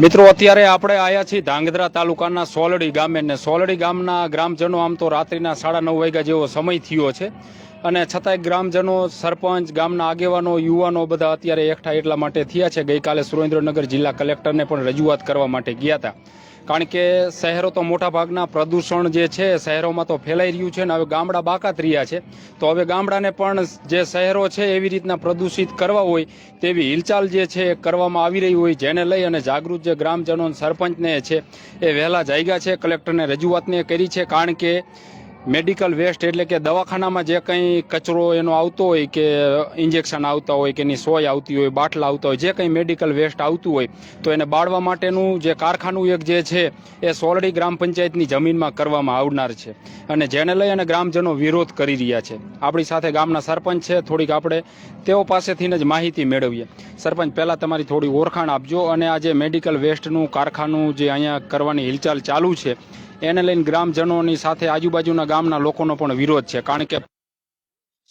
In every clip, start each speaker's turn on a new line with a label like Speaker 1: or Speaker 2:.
Speaker 1: મિત્રો, અત્યારે આપણે આયા છીએ ધાંગધ્રા તાલુકાના સોલડી ગામે ને સોલડી ગામના ગ્રામજનો આમ તો રાત્રિના સાડા નવ વાગ્યા જેવો સમય થયો છે. અને છતાંય ગ્રામજનો, સરપંચ, ગામના આગેવાનો, યુવાનો બધા અત્યારે એકઠા એટલા માટે થયા છે. ગઈકાલે સુરેન્દ્રનગર જિલ્લા કલેક્ટરને પણ રજૂઆત કરવા માટે ગયા હતા. કારણ કે શહેરો તો મોટા ભાગના પ્રદૂષણ જે છે, શહેરોમાં તો ફેલાઈ રહ્યું છે ને હવે ગામડા બાકાત રહ્યા છે. તો હવે ગામડાને પણ જે શહેરો છે, એવી રીતના પ્રદૂષિત કરવા હોય તેવી હિલચાલ જે છે કરવામાં આવી રહી હોય જેને લઈ અને જાગૃત જે ગ્રામજનો સરપંચને છે, એ વહેલા જાગ્યા છે. કલેક્ટરને રજૂઆતને કરી છે, કારણ કે મેડિકલ વેસ્ટ એટલે કે દવાખાનામાં જે કંઈ કચરો એનો આવતો હોય કે ઇન્જેક્શન આવતા હોય કે એની સોય આવતી હોય, બાટલા આવતા હોય, જે કંઈ મેડિકલ વેસ્ટ આવતું હોય, તો એને બાળવા માટેનું જે કારખાનું એક જે છે, એ સોલડી ગ્રામ પંચાયતની જમીનમાં કરવામાં આવનાર છે. અને જેને લઈ અને ગ્રામજનો વિરોધ કરી રહ્યા છે. આપણી સાથે ગામના સરપંચ છે, થોડીક આપણે તેઓ પાસેથી જ માહિતી મેળવીએ. સરપંચ, પહેલાં તમારી થોડી ઓળખાણ આપજો અને આ જે મેડિકલ વેસ્ટનું કારખાનું જે અહીંયા કરવાની હિલચાલ ચાલુ છે, એને લઈને ગ્રામજનોની સાથે આજુબાજુના ગામના લોકોનો પણ વિરોધ છે, કારણ કે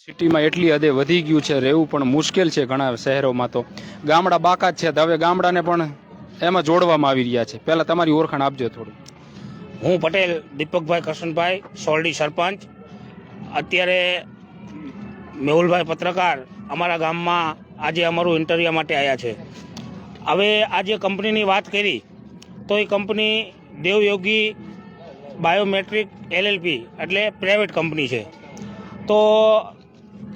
Speaker 1: સિટીમાં એટલી હદે વધી ગયું છે, રહેવું પણ મુશ્કેલ છે ઘણા શહેરોમાં તો. ગામડા બાકાત છે, તો હવે ગામડાને પણ એમાં જોડવામાં આવી રહ્યા છે. પહેલાં તમારી ઓળખાણ આપજો થોડું.
Speaker 2: હું પટેલ, દીપકભાઈ કરશનભાઈ સોરડી સરપંચ. અત્યારે મેહુલભાઈ પત્રકાર અમારા ગામમાં આજે અમારું ઇન્ટરવ્યૂ માટે આવ્યા છે. હવે આજે કંપનીની વાત કરી, તો એ કંપની દેવયોગી બાયોમેટ્રિક એલએલપી એટલે પ્રાઇવેટ કંપની છે. તો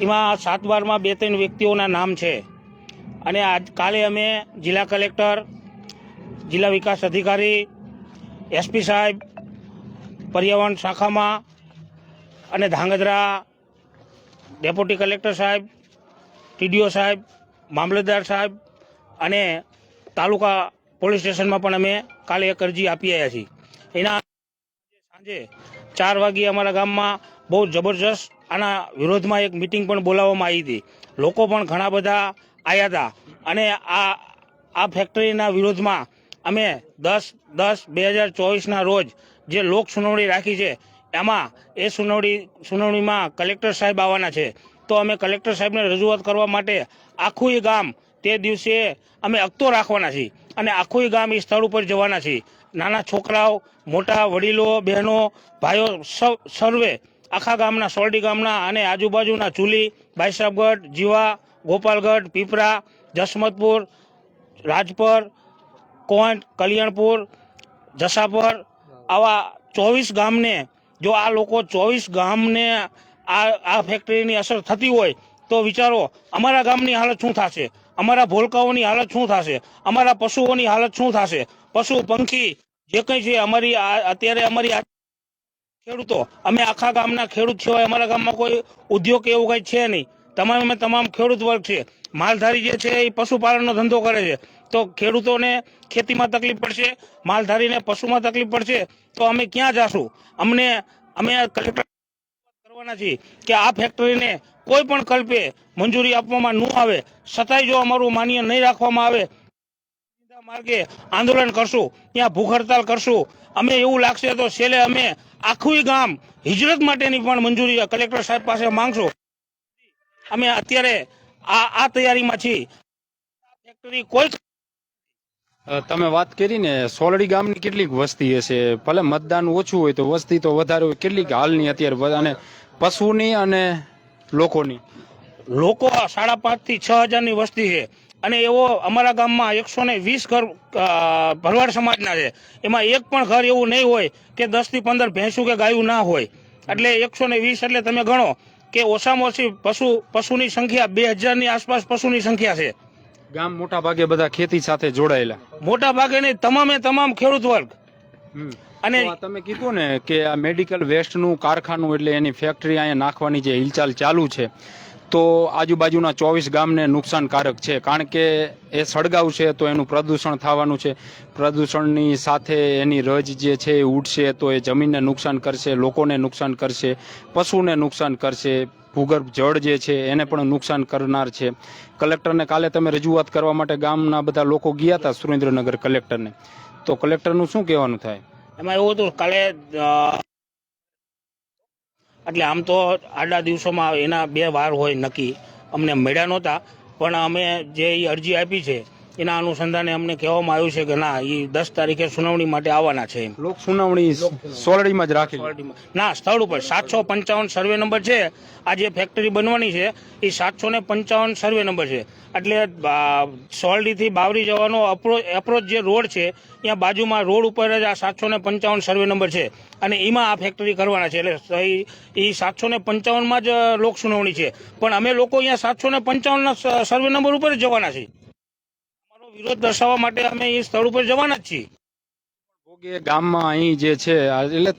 Speaker 2: એમાં સાત બારમાં બે ત્રણ વ્યક્તિઓના નામ છે. અને આજ કાલે અમે જિલ્લા કલેક્ટર, જિલ્લા વિકાસ અધિકારી, એસપી સાહેબ, પર્યાવરણ શાખામાં અને ધાંગધ્રા ડેપ્યુટી કલેક્ટર સાહેબ ટીડીઓ સાહેબ, મામલતદાર સાહેબ અને તાલુકા પોલીસ સ્ટેશનમાં પણ અમે કાલે એક અરજી આપી આવ્યા છીએ. એના સાંજે ચાર વાગ્યે અમારા ગામમાં બહુ જબરજસ્ત આના વિરોધમાં એક મિટિંગ પણ બોલાવવામાં આવી હતી. લોકો પણ ઘણા બધા આવ્યા હતા અને આ આ ફેક્ટરીના વિરોધમાં અમે દસ દસ બે હજાર ચોવીસના રોજ જે લોક સુનાવણી રાખી છે, એમાં એ સુનાવણી, સુનાવણીમાં કલેક્ટર સાહેબ આવવાના છે. તો અમે કલેક્ટર સાહેબને રજૂઆત કરવા માટે આખું ગામ તે દિવસે અમે અકતો રાખવાના છીએ અને આખું ગામ એ સ્થળ ઉપર જવાના છીએ. નાના છોકરાઓ, મોટા વડીલો, બહેનો, ભાઈઓ સૌ સર્વે આખા ગામના સોરડી ગામના અને આજુબાજુના ચૂલી બાઈસાબગઢ જીવા, ગોપાલગઢ, પીપરા, જસમતપુર, રાજપર, કોંટ, કલ્યાણપુર, જસાપર, આવા ચોવીસ ગામને, જો આ લોકો ચોવીસ ગામને આ આ ફેક્ટરીની અસર થતી હોય તો વિચારો, અમારા ગામની હાલત શું થશે? અમારા ભોલકાઓની હાલત શું થશે? અમારા પશુઓની હાલત શું થશે? પશુ, પંખી, જે કંઈ છે, અમારી અત્યારે અમારી ખેડૂતો, અમે આખા ગામના ખેડૂત સિવાય અમારા ગામમાં કોઈ ઉદ્યોગ એવું કંઈ છે નહીં. તમામે તમામ ખેડૂત વર્ગ છે. માલધારી જે છે, એ પશુપાલનનો ધંધો કરે છે. તો ખેડૂતોને ખેતીમાં તકલીફ પડશે, માલધારીને પશુમાં તકલીફ પડશે, તો અમે ક્યાં જાશું? અમને, અમે કલેક્ટર કરવાના છીએ કે આ ફેક્ટરીને કોઈ પણ કલ્પે મંજૂરી આપવામાં ન આવે. છતાંય જો અમારું માન્ય નહીં રાખવામાં આવે માર્ગે આંદોલન કરશું, ત્યાં ભૂખ હડતાલ કરશું. અમે એવું લાગશે તો છેલ્લે અમે આખું ગામ હિજરત માટેની પણ મંજૂરી કલેક્ટર સાહેબ પાસે માંગશું. અમે અત્યારે આ આ તૈયારીમાં છીએ. ફેક્ટરી કોઈ
Speaker 1: તમે વાત કરી ને સોલડી ગામની કેટલીક વસ્તી હશે? ભલે મતદાન ઓછું હોય તો વસ્તી તો વધારે હોય, કેટલીક હાલની અત્યારે અને પશુની અને લોકોની.
Speaker 2: લોકો સાડા પાંચથી છ હજારની વસ્તી છે. અને એવો અમારા ગામમાં એકસો ને વીસ ઘર ભરવાડ સમાજના છે. એમાં એક પણ ઘર એવું નહીં હોય કે દસથી પંદર ભેંસું કે ગાયું ના હોય. એટલે એકસો ને વીસ એટલે તમે ગણો કે ઓછામાં ઓછી પશુ પશુની સંખ્યા બે હજારની આસપાસ પશુની સંખ્યા છે.
Speaker 1: ગામ મોટા ભાગે બધા ખેતી સાથે જોડાયેલા.
Speaker 2: મોટા ભાગે નહીં તમામે તમામ ખેડૂત વર્ગ. અને
Speaker 1: તમે કીધું ને કે આ મેડિકલ વેસ્ટનું કારખાનું એટલે એની ફેક્ટરી અહીંયા નાખવાની જે હિલચાલ ચાલુ છે, તો આજુબાજુના ચોવીસ ગામને નુકસાનકારક છે. કારણ કે એ સળગાવશે તો એનું પ્રદૂષણ થવાનું છે. પ્રદૂષણની સાથે એની રજ જે છે એ ઉડશે તો એ જમીનને નુકસાન કરશે, લોકોને નુકસાન કરશે, પશુને નુકસાન કરશે, ભૂગર્ભ જળ જે છે એને પણ નુકસાન કરનાર છે. કલેક્ટરને કાલે તમે રજૂઆત કરવા માટે ગામના બધા લોકો ગયા હતા સુરેન્દ્રનગર કલેક્ટરને. તો કલેક્ટરનું શું કહેવાનું થાય?
Speaker 2: એમાં એવું હતું, કાલે એટલે આમ તો આડા દિવસોમાં એના બે વાર હોય નક્કી. અમને મળ્યા નહોતા, પણ અમે જે અરજી આપી છે એના અનુસંધાને અમને કહેવામાં આવ્યું છે કે ના એ દસ તારીખે સુનાવણી માટે આવવાના છે એમ.
Speaker 1: લોક સુનાવણી સોલડીમાં જ રાખી
Speaker 2: ના સ્થળ ઉપર સાતસો પંચાવન સર્વે નંબર છે. આ જે ફેક્ટરી બનવાની છે એ સાતસો ને પંચાવન સર્વે નંબર છે. એટલે સોલડીથી બાવરી જવાનો અપ્રોચ એપ્રોચ જે રોડ છે ત્યાં બાજુમાં રોડ ઉપર જ આ સાતસો ને પંચાવન સર્વે નંબર છે. અને એમાં આ ફેક્ટરી કરવાના છે. એટલે એ સાતસો ને પંચાવનમાં જ લોક સુનાવણી છે. પણ અમે લોકો અહીંયા સાતસો ને પંચાવનના સર્વે નંબર ઉપર જ જવાના છીએ. વિરોધ દર્શાવવા માટે અમે એ સ્થળ ઉપર જવાના જ છીએ
Speaker 1: ગામમાં અહીં જે છે એટલે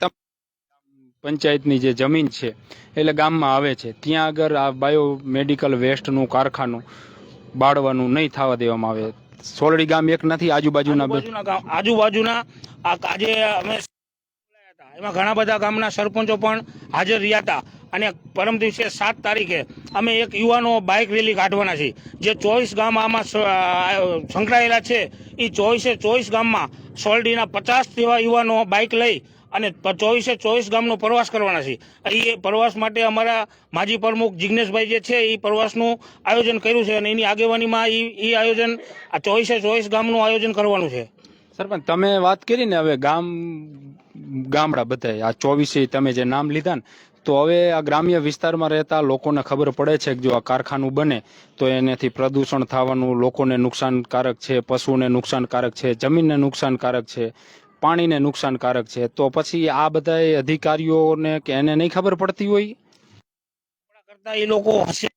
Speaker 1: પંચાયતની જે જમીન છે એટલે ગામમાં આવે છે ત્યાં આગળ આ બાયો મેડિકલ વેસ્ટનું કારખાનું બાળવાનું નહીં થવા દેવામાં આવે સોલડી ગામ એક નથી આજુબાજુના
Speaker 2: આજુબાજુના આ આજે અમે. એમાં ઘણા બધા ગામના સરપંચો પણ હાજર રહ્યા હતા. અને પરમ દિવસે સાત તારીખે અમે એક યુવાનો બાઇક રેલી કાઢવાના છીએ. જે ચોવીસ ગામ આમાં સંકળાયેલા છે. એ ચોવીસે ચોવીસ ગામમાં સોલડીના પચાસ જેવા યુવાનો બાઇક લઈ અને ચોવીસે ચોવીસ ગામનો પ્રવાસ કરવાના છે એ પ્રવાસ માટે અમારા માજી પ્રમુખ જિજ્ઞેશભાઈ જે છે એ પ્રવાસનું આયોજન કર્યું છે અને એની આગેવાનીમાં એ આયોજન, આ ચોવીસે ચોવીસ ગામનું આયોજન કરવાનું છે.
Speaker 1: સરપંચ તમે વાત કરી ને હવે ગામ ગામડા બધા આ ચોવીસે તમે જે નામ લીધા ને, તો હવે આ ગ્રામ્ય વિસ્તારમાં રહેતા લોકોને ખબર પડે છે કે જો આ કારખાનું બને, તો એનાથી પ્રદૂષણ થવાનું લોકોને નુકસાનકારક છે, પશુને નુકસાનકારક છે, જમીનને નુકસાનકારક છે, પાણીને નુકસાનકારક છે. તો પછી આ બધા અધિકારીઓને કે એને નહીં ખબર પડતી હોય?
Speaker 2: કરતા એ લોકો હશે.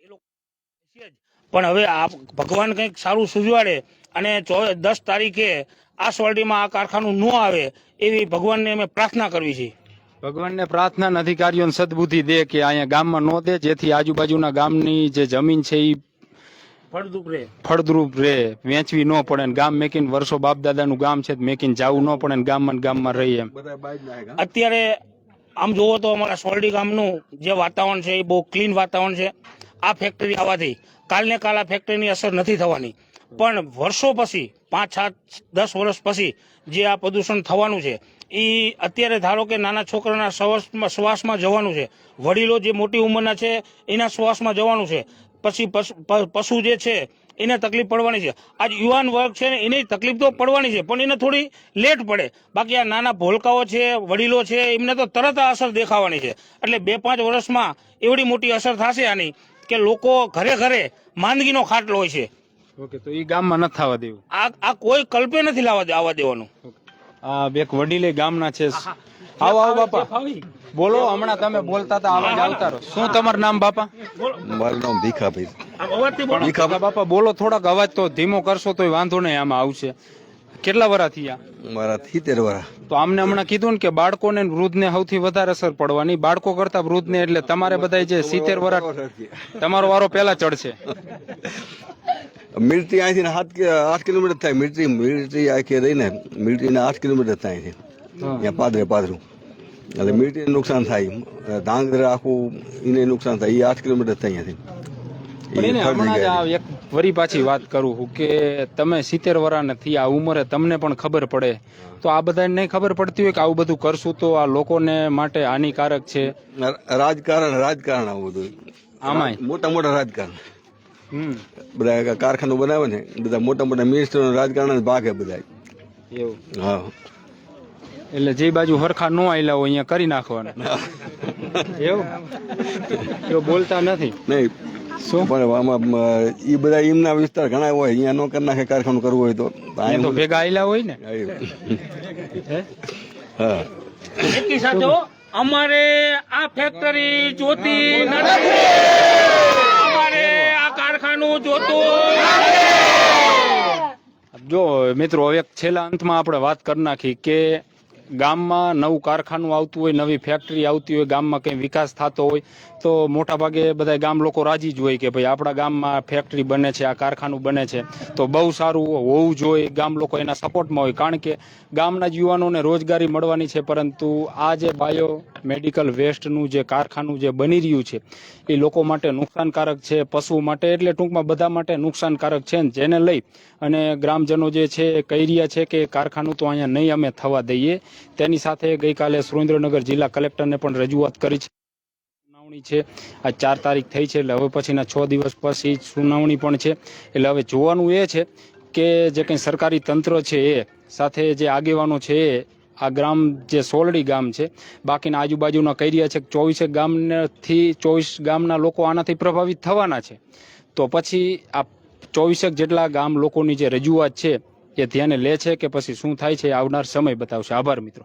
Speaker 2: એ લોકો પણ હવે આ ભગવાન કંઈક સારું સુજવાડે અને દસ તારીખે આ સોલડીમાં આ કારખાનું ન આવે એવી ભગવાનને અમે પ્રાર્થના કરવી છે.
Speaker 1: ભગવાનને પ્રાર્થના અધિકારીઓને સદબુદ્ધિ દે કે અહીંયા ગામમાં ન દે જેથી આજુબાજુના ગામની જે જમીન છે એ
Speaker 2: ફળદ્રુપ રહે.
Speaker 1: ફળદ્રુપ રહે વેચવી ન પડે ને ગામ મેકીને વર્ષો બાપ દાદાનું ગામ છે તો મેકીને જવું ન પડે ને ગામમાં ને ગામમાં રહી એમ.
Speaker 2: અત્યારે આમ જોવો તો અમારા સોલડી ગામનું જે વાતાવરણ છે એ બહુ ક્લીન વાતાવરણ છે. આ ફેક્ટરી આવવાથી કાલને કાલ આ ફેક્ટરીની અસર નથી થવાની. પણ વર્ષો પછી, પાંચ, સાત, દસ વર્ષ પછી જે આ પ્રદૂષણ થવાનું છે એ અત્યારે ધારો કે નાના છોકરાના શ્વાસમાં શ્વાસમાં જવાનું છે. વડીલો જે મોટી ઉંમરના છે, એના શ્વાસમાં જવાનું છે. પછી પશુ જે છે, એને તકલીફ પડવાની છે. આજ યુવાન વર્ગ છે ને, એને તકલીફ તો પડવાની છે, પણ એને થોડી લેટ પડે. બાકી આ નાના ભોલકાઓ છે, વડીલો છે, એમને તો તરત આ અસર દેખાવાની છે. એટલે બે, પાંચ વર્ષમાં એવડી મોટી અસર થશે આની, કે લોકો ઘરે ઘરે માંદગીનો ખાટલો હોય છે.
Speaker 1: ઓકે તો એ ગામમાં ન થવા દેવું?
Speaker 2: આ આ કોઈ કલ્પે નથી લાવવા આવવા દેવાનું.
Speaker 1: આ બેક વડીલે ગામના છે. આવો આવો બાપા. બોલો હમણાં તમે બોલતા હતા આવાજ આવતા રહો. શું તમારું નામ બાપા?
Speaker 3: મારું નામ ભીખાભાઈ.
Speaker 1: ભીખા બાપા બોલો થોડાક અવાજ તો ધીમો કરશો તોય વાંધો નહીં આમાં આવશે. કેટલા વરા થયા?
Speaker 3: મારા સિત્તેર વરા.
Speaker 1: તો આમને હમણાં કીધું ને કે બાળકોને ને વૃદ્ધને સૌથી વધારે અસર પડવાની. બાળકો કરતા વૃદ્ધને એટલે તમારે બધા જે સિત્તેર વરા તમારો વારો પહેલા ચડશે.
Speaker 3: મિલિટરી અહીંથી સાત આઠ કિલોમીટર થાય. મિલિટરી મિલિટરી આખી રહીને મિલિટરીને આઠ કિલોમીટર થાય અહીંથી. ત્યાં પાદરે પાદરું. એટલે મિલિટરીને નુકસાન થાય. ધાંગધ્રા આખું એને નુકસાન થાય. એ આઠ કિલોમીટર થાય અહીંયાથી.
Speaker 1: પણ એને હમણાં જ આ એક વરી પાછી વાત કરું હું કે તમે સિત્તેર વરા નથી આ ઉંમરે તમને પણ ખબર પડે. તો આ બધાને નહીં ખબર પડતી હોય કે આવું બધું કરશું તો આ લોકોને માટે હાનિકારક છે.
Speaker 3: રાજકારણ રાજકારણ આવું બધું.
Speaker 1: આમાંય?
Speaker 3: મોટા મોટા રાજકારણ. બધા કારખાનું બનાવે ને બધા મોટા મોટા મિનિસ્ટરો રાજકારણ ભાગે બધા
Speaker 1: એવું.
Speaker 3: હા.
Speaker 1: એટલે જે બાજુ હરખા નો આયલા હોય અહીંયા કરી નાખવાના. એવું? એવું બોલતા નથી.
Speaker 3: નહીં.
Speaker 1: શું?
Speaker 3: પણ આમાં એ બધા એમના વિસ્તાર ઘણા હોય અહીંયા નો કરી નાખે કારખાનું કરવું હોય તો.
Speaker 1: અહીં તો ભેગા આવેલા હોય ને. હે?
Speaker 2: એકી સાથે અમારે આ ફેક્ટરી જોતી નથી. અમારે આ કારખાનું જોતું
Speaker 1: જો મિત્રો હવે એક છેલ્લા અંતમાં આપણે વાત કરી નાખી કે ગામમાં નવું કારખાનું આવતું હોય, નવી ફેક્ટરી આવતી હોય, ગામમાં કંઈ વિકાસ થતો હોય, તો મોટા ભાગે બધા ગામ લોકો રાજી જ હોય કે ભાઈ આપણા ગામમાં ફેક્ટરી બને છે, આ કારખાનું બને છે. તો બહુ સારું હોવું જોઈએ, ગામ લોકો એના સપોર્ટમાં હોય. કારણ કે ગામના જ યુવાનોને રોજગારી મળવાની છે, પરંતુ આ જે બાયો મેડિકલ વેસ્ટનું જે કારખાનું જે બની રહ્યું છે, એ લોકો માટે નુકસાનકારક છે, પશુ માટે, એટલે ટૂંકમાં બધા માટે નુકસાનકારક છે જેને લઈ અને ગ્રામજનો જે છે કહી રહ્યા છે કે કારખાનું તો અહીંયા નહીં અમે થવા દઈએ. તેની સાથે ગઈકાલે સુરેન્દ્રનગર જિલ્લા કલેક્ટરને પણ રજૂઆત કરી છે. સુનાવણી છે. આ ચાર તારીખ થઈ છે એટલે હવે પછીના છ દિવસ પછી સુનાવણી પણ છે. એટલે હવે જોવાનું એ છે કે જે કંઈ સરકારી તંત્ર છે એ સાથે જે આગેવાનો છે એ આ ગ્રામ જે સોલડી ગામ છે બાકીના આજુબાજુના કહી રહ્યા છે કે ચોવીસેક ગામથી ચોવીસ ગામના લોકો આનાથી પ્રભાવિત થવાના છે. તો પછી આ ચોવીસેક જેટલા ગામ લોકોની જે રજૂઆત છે એ ધ્યાને લે છે કે પછી શું થાય છે આવનાર સમય બતાવશે. આભાર મિત્રો.